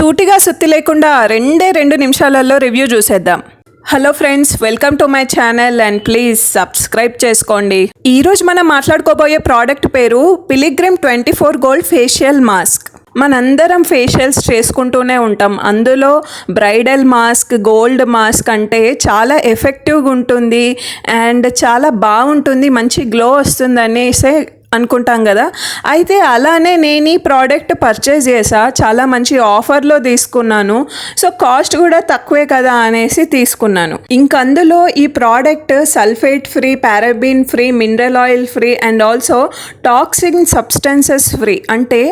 సూటిగా సుత్తి లేకుండా రెండే రెండు నిమిషాలలో రివ్యూ చూసేద్దాం. Hello friends welcome to my channel and please subscribe చేసుకోండి. ఈరోజు మనం మాట్లాడుకోబోయే ప్రోడక్ట్ పేరు Pilgrim twenty four gold facial mask. మనందరం ఫేషియల్స్ చేసుకుంటూనే ఉంటాం. అందులో బ్రైడల్ మాస్క్ గోల్డ్ మాస్క్ అంటే చాలా ఎఫెక్టివ్గా ఉంటుంది అండ్ చాలా బాగుంటుంది మంచి గ్లో వస్తుంది అనేసే అనుకుంటాం కదా. అయితే అలానే నేను ఈ ప్రోడక్ట్ పర్చేజ్ చేసా. చాలా మంచి ఆఫర్లో తీసుకున్నాను. సో కాస్ట్ కూడా తక్కువే కదా అనేసి తీసుకున్నాను. ఇంక అందులో ఈ product sulphate free paraben free mineral oil free and also toxin substances free అంటే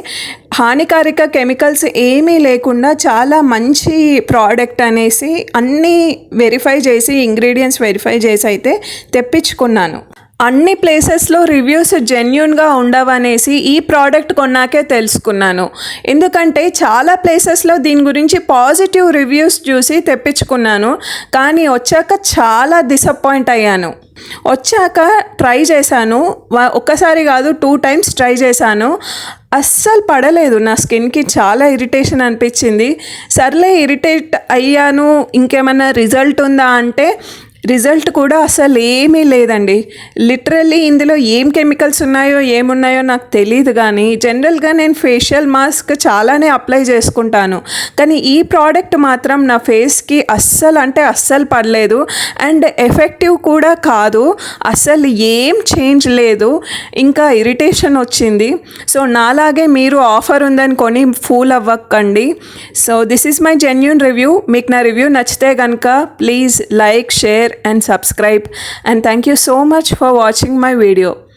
హానికారక కెమికల్స్ ఏమీ లేకుండా చాలా మంచి ప్రోడక్ట్ అనేసి అన్నీ వెరిఫై చేసి ఇంగ్రీడియంట్స్ వెరిఫై చేసి అయితే తెప్పించుకున్నాను. అన్ని ప్లేసెస్లో రివ్యూస్ జెన్యున్గా ఉండవనేసి ఈ ప్రోడక్ట్ కొన్నాకే తెలుసుకున్నాను. ఎందుకంటే చాలా ప్లేసెస్లో దీని గురించి పాజిటివ్ రివ్యూస్ చూసి తెప్పించుకున్నాను. కానీ వచ్చాక చాలా డిసప్పాయింట్ అయ్యాను. వచ్చాక ట్రై చేశాను. ఒక్కసారి కాదు టూ టైమ్స్ ట్రై చేశాను. అస్సలు పడలేదు. నా స్కిన్కి చాలా ఇరిటేషన్ అనిపించింది. సర్లే ఇరిటేట్ అయ్యాను. ఇంకేమన్నా రిజల్ట్ ఉందా అంటే రిజల్ట్ కూడా అసలు ఏమీ లేదండి. లిటరల్లీ ఇందులో ఏం కెమికల్స్ ఉన్నాయో ఏమున్నాయో నాకు తెలియదు కానీ జనరల్గా నేను ఫేషియల్ మాస్క్ చాలానే అప్లై చేసుకుంటాను. కానీ ఈ ప్రోడక్ట్ మాత్రం నా ఫేస్కి అస్సలు అంటే అస్సలు పడలేదు. అండ్ ఎఫెక్టివ్ కూడా కాదు. అసలు ఏం చేంజ్ లేదు. ఇంకా ఇరిటేషన్ వచ్చింది. సో నాలాగే మీరు ఆఫర్ ఉందని కొని ఫూల్ అవ్వకండి. So this is my genuine review. మీకు నా రివ్యూ నచ్చితే కనుక please like share and subscribe and thank you so much for watching my video.